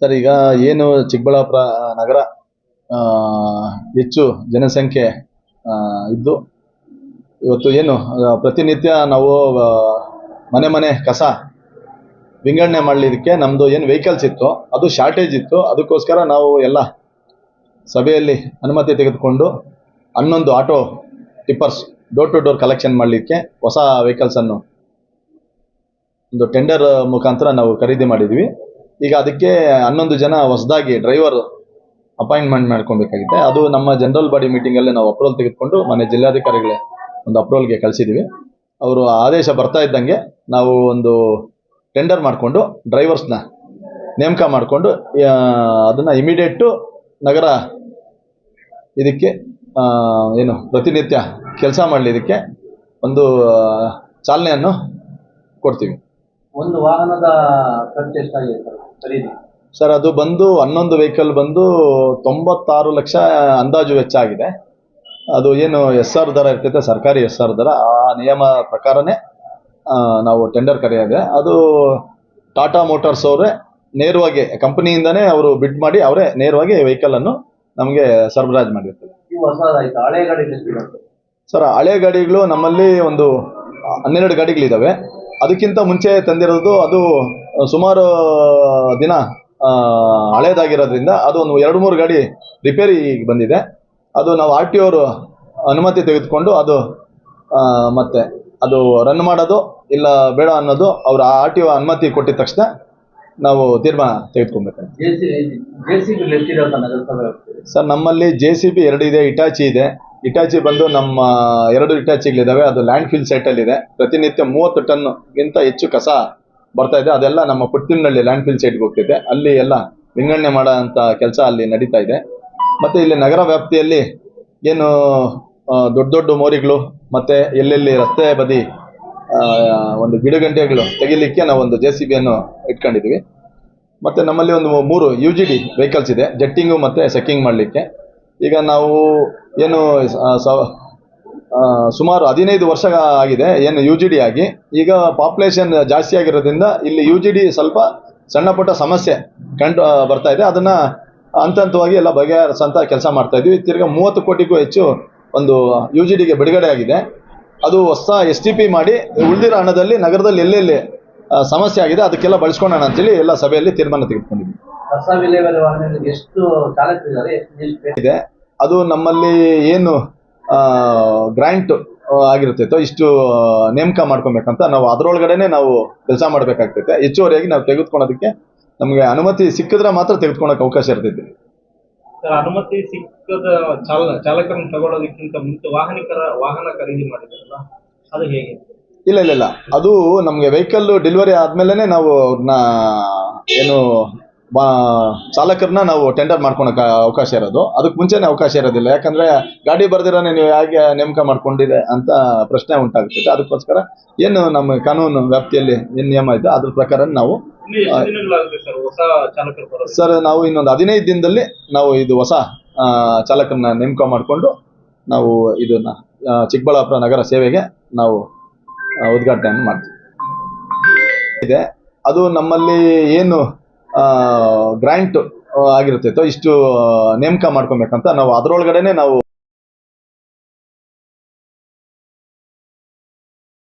Sir, ಈಗ ಏನು ಚಿಕ್ಕಬಳ್ಳಾಪುರ ನಗರ ಹೆಚ್ಚು ಜನಸಂಖ್ಯೆ ಇದ್ದು, ಇವತ್ತು ಏನು ಪ್ರತಿನಿತ್ಯ ನಾವು ಮನೆ ಮನೆ ಕಸ ವಿಂಗಡಣೆ ಮಾಡಲಿಕ್ಕೆ ನಮ್ಮದು ಏನು ವೆಹಿಕಲ್ಸ್ ಇತ್ತು, ಅದು ಶಾರ್ಟೇಜ್ ಇತ್ತು, ಅದಕ್ಕೋಸ್ಕರ ನಾವು ಎಲ್ಲ ಸಭೆಯಲ್ಲಿ ಅನುಮತಿ ತೆಗೆದುಕೊಂಡು ಹನ್ನೊಂದು auto tippers door to door collection ಮಾಡಲಿಕ್ಕೆ ಹೊಸ ವೆಹಿಕಲ್ಸನ್ನು ಒಂದು ಟೆಂಡರ್ ಮುಖಾಂತರ ನಾವು ಖರೀದಿ ಮಾಡಿದ್ವಿ. ಈಗ ಅದಕ್ಕೆ ಹನ್ನೊಂದು ಜನ ಹೊಸದಾಗಿ ಡ್ರೈವರ್ ಅಪಾಯಿಂಟ್ಮೆಂಟ್ ಮಾಡ್ಕೊಬೇಕಾಗಿದೆ ಅದು ನಮ್ಮ ಜನರಲ್ ಬಾಡಿ ಮೀಟಿಂಗಲ್ಲೇ ನಾವು ಅಪ್ರೂವಲ್ ತೆಗೆದುಕೊಂಡು ಮನೆ ಜಿಲ್ಲಾಧಿಕಾರಿಗಳೇ ಒಂದು ಅಪ್ರೂವಲ್ಗೆ ಕಳಿಸಿದ್ದೀವಿ ಅವರು ಆದೇಶ ಬರ್ತಾ ಇದ್ದಂಗೆ ನಾವು ಒಂದು ಟೆಂಡರ್ ಮಾಡಿಕೊಂಡು ಡ್ರೈವರ್ಸ್ನ ನೇಮಕ ಮಾಡಿಕೊಂಡು ಅದನ್ನು ಇಮಿಡಿಯೇಟು ನಗರ ಇದಕ್ಕೆ ಏನು ಪ್ರತಿನಿತ್ಯ ಕೆಲಸ ಮಾಡಲಿಕ್ಕೆ ಒಂದು ಚಾಲನೆಯನ್ನು ಕೊಡ್ತೀವಿ. ಒಂದು ವಾಹನದ ಖರ್ಚು ಎಷ್ಟಾಗಿದೆ ಸರ್? ಖರೀದಿ. ಸರ್ ಅದು ಬಂದು ಹನ್ನೊಂದು ವೆಹಿಕಲ್ ಬಂದು ತೊಂಬತ್ತಾರು ಲಕ್ಷ ಅಂದಾಜು ವೆಚ್ಚ ಆಗಿದೆ. ಅದು ಏನು ಎಸ್ ಆರ್ ದರ ಇರ್ತೈತೆ ಸರ್ಕಾರಿ ಎಸ್ ಆರ್ ದರ. ಆ ನಿಯಮ ಪ್ರಕಾರನೇ ಆ, ನಾವು ಟೆಂಡರ್ ಕರೆಯೋದೆ. ಅದು ಟಾಟಾ ಮೋಟಾರ್ಸ್ ಅವರೇ ನೇರವಾಗಿ ಕಂಪನಿಯಿಂದನೇ ಅವರು ಬಿಡ್ ಮಾಡಿ ಅವರೇ ನೇರವಾಗಿ ವೆಹಿಕಲನ್ನು ನಮಗೆ ಸರಬರಾಜು ಮಾಡಿರ್ತಾರೆ. ಇವು ಹೊಸದಾಯ್ತು. ಹಳೆ ಗಾಡಿ ಎಷ್ಟಿದೆ? ಸರ್ ಹಳೆ ಗಾಡಿಗಳು ನಮ್ಮಲ್ಲಿ ಒಂದು ಹನ್ನೆರಡು ಗಾಡಿಗಳಿದ್ದಾವೆ ಅದಕ್ಕಿಂತ ಮುಂಚೆ ತಂದಿರೋದು ಅದು ಸುಮಾರು ದಿನ ಹಳೇದಾಗಿರೋದ್ರಿಂದ ಅದು ಒಂದು ಎರಡು ಮೂರು ಗಾಡಿ ರಿಪೇರಿ ಬಂದಿದೆ. ಅದು ನಾವು ಆರ್ ಟಿ ಅವರು ಅನುಮತಿ ತೆಗೆದುಕೊಂಡು ಅದು ಮತ್ತೆ ಅದು ರನ್ ಮಾಡೋದು ಇಲ್ಲ ಬೇಡ ಅನ್ನೋದು ಅವ್ರ ಆರ್ ಟಿ ಓ ಅನುಮತಿ ಕೊಟ್ಟಿದ ತಕ್ಷಣ ನಾವು ತೀರ್ಮಾನ ತೆಗೆದುಕೊಬೇಕು ಸರ್ ನಮ್ಮಲ್ಲಿ ಜೆ ಸಿ ಬಿ ಎರಡು ಇದೆ ಇಟಾಚಿ ಇದೆ. ಇಟಾಚಿ ಬಂದು ನಮ್ಮ ಎರಡು ಇಟಾಚಿಗಳಿದ್ದಾವೆ ಅದು ಲ್ಯಾಂಡ್ ಫಿಲ್ ಸೈಟಲ್ಲಿದೆ ಪ್ರತಿನಿತ್ಯ ಮೂವತ್ತು ಟನ್ಗಿಂತ ಹೆಚ್ಚು ಕಸ ಬರ್ತಾ ಇದೆ. ಅದೆಲ್ಲ ನಮ್ಮ ಪುಟ್ಟಿನಹಳ್ಳಿ ಲ್ಯಾಂಡ್ ಫಿಲ್ ಸೈಟ್ಗೆ ಹೋಗ್ತಿದೆ. ಅಲ್ಲಿ ಎಲ್ಲ ವಿಂಗಡಣೆ ಮಾಡೋ ಕೆಲಸ ಅಲ್ಲಿ ನಡೀತಾ ಇದೆ. ಮತ್ತೆ ಇಲ್ಲಿ ನಗರ ವ್ಯಾಪ್ತಿಯಲ್ಲಿ ಏನು ದೊಡ್ಡ ದೊಡ್ಡ ಮೋರಿಗಳು ಮತ್ತೆ ಎಲ್ಲೆಲ್ಲಿ ರಸ್ತೆ ಬದಿ ಒಂದು ಗಿಡಗಂಟೆಗಳು ತೆಗಿಲಿಕ್ಕೆ ನಾವು ಒಂದು ಜೆ ಸಿ ಬಿಯನ್ನು ಇಟ್ಕೊಂಡಿದ್ದೀವಿ. ಮತ್ತೆ ನಮ್ಮಲ್ಲಿ ಒಂದು ಮೂರು ಯು ಜಿ ಡಿ ವೆಹಿಕಲ್ಸ್ ಇದೆ. ಜೆಟ್ಟಿಂಗು ಮತ್ತೆ ಸೆಕ್ಕಿಂಗ್ ಮಾಡಲಿಕ್ಕೆ. ಈಗ ನಾವು ಏನು ಸುಮಾರು ಹದಿನೈದು ವರ್ಷ ಆಗಿದೆ, ಏನು ಯು ಜಿ ಡಿ ಆಗಿ. ಈಗ ಪಾಪ್ಯುಲೇಷನ್ ಜಾಸ್ತಿ ಆಗಿರೋದ್ರಿಂದ ಇಲ್ಲಿ ಯು ಜಿ ಡಿ ಸ್ವಲ್ಪ ಸಣ್ಣ ಪುಟ್ಟ ಸಮಸ್ಯೆ ಕಂಡು ಬರ್ತಾ ಇದೆ. ಅದನ್ನ ಹಂತ ಹಂತವಾಗಿ ಎಲ್ಲ ಬಗೆಹರಿಸಂತ ಕೆಲಸ ಮಾಡ್ತಾ ಇದ್ವಿ ತಿರ್ಗ ಮೂವತ್ತು ಕೋಟಿಗೂ ಹೆಚ್ಚು ಒಂದು ಯು ಜಿ ಡಿಗೆ ಬಿಡುಗಡೆ ಆಗಿದೆ. ಅದು ಹೊಸ ಎಸ್ ಟಿ ಪಿ ಮಾಡಿ ಉಳಿದಿರೋ ಹಣದಲ್ಲಿ ನಗರದಲ್ಲಿ ಎಲ್ಲೆಲ್ಲಿ ಸಮಸ್ಯೆ ಆಗಿದೆ ಅದಕ್ಕೆಲ್ಲ ಬಳಸ್ಕೊಳ್ಳೋಣ ಅಂತೇಳಿ ಎಲ್ಲ ಸಭೆಯಲ್ಲಿ ತೀರ್ಮಾನ ತೆಗೆದುಕೊಂಡಿದ್ವಿ ಕಸ ವಿಲೇವಾರಿ ವಾಹನಗಳಿಗೆ ಎಷ್ಟು ಇದೆ. ಅದು ನಮ್ಮಲ್ಲಿ ಏನು ಗ್ರ್ಯಾಂಟ್ ಆಗಿರ್ತೈತೋ. ಇಷ್ಟು ನೇಮಕ ಮಾಡ್ಕೊಬೇಕಂತ ನಾವು ಅದರೊಳಗಡೆನೆ ನಾವು ಕೆಲಸ ಮಾಡಬೇಕಾಗ್ತೈತೆ. ಹೆಚ್ಚುವರಿಯಾಗಿ ನಾವು ತೆಗೆದುಕೊಳ್ಳೋದಕ್ಕೆ ನಮಗೆ ಅನುಮತಿ ಸಿಕ್ಕಿದ್ರೆ ಮಾತ್ರ ತೆಗೆದುಕೊಳ್ಳೋಕೆ ಅವಕಾಶ ಇರ್ತೈತೆ. ಸರ್ ಅನುಮತಿ ಸಿಕ್ಕದ ಚಾಲ ಚಾಲಕರನ್ನು ತಗೊಳ್ಳೋದಕ್ಕಿಂತ ಮುಂಚೆ ವಾಹನಿಕರ ವಾಹನ ಖರೀದಿ ಮಾಡಿದ್ರಲ್ಲ ಅದು ಹೇಗೆ? ಇಲ್ಲ ಇಲ್ಲ ಇಲ್ಲ. ಅದು ನಮಗೆ ವೆಹಿಕಲ್ ಡೆಲಿವರಿ ಆದ್ಮೇಲೆ ನಾವು ಅವ್ರನ್ನ ಏನು ಬಾ ಚಾಲಕರನ್ನ ನಾವು ಟೆಂಡರ್ ಮಾಡ್ಕೊಳಕ್ಕೆ ಅವಕಾಶ ಇರೋದು. ಅದಕ್ಕೆ ಮುಂಚೆನೇ ಅವಕಾಶ ಇರೋದಿಲ್ಲ. ಯಾಕಂದ್ರೆ ಗಾಡಿ ಬರ್ದಿರೋನೆ ನೀವು ಹೇಗೆ ನೇಮಕ ಮಾಡ್ಕೊಂಡಿದೆ ಅಂತ ಪ್ರಶ್ನೆ ಉಂಟಾಗ್ತದೆ. ಅದಕ್ಕೋಸ್ಕರ ಏನು ನಮ್ಮ ಕಾನೂನು ವ್ಯಾಪ್ತಿಯಲ್ಲಿ ಏನು ನಿಯಮ ಇದೆ ಅದ್ರ ಪ್ರಕಾರ ನಾವು ಸರ್ ನಾವು ಇನ್ನೊಂದು ಹದಿನೈದು ದಿನದಲ್ಲಿ ನಾವು ಇದು ಹೊಸ ಚಾಲಕರನ್ನ ನೇಮಕ ಮಾಡಿಕೊಂಡು ನಾವು ಇದನ್ನ ಚಿಕ್ಕಬಳ್ಳಾಪುರ ನಗರ ಸೇವೆಗೆ ನಾವು ಉದ್ಘಾಟನೆ ಮಾಡ್ತೀವಿ. ಇದೆ. ಅದು ನಮ್ಮಲ್ಲಿ ಏನು ಗ್ರ್ಯಾಂಟ್ ಆಗಿರುತ್ತೆ. ಇಷ್ಟು ನೇಮಕ ಮಾಡ್ಕೊಬೇಕಂತ ನಾವು ಅದರೊಳಗಡೆನೆ ನಾವು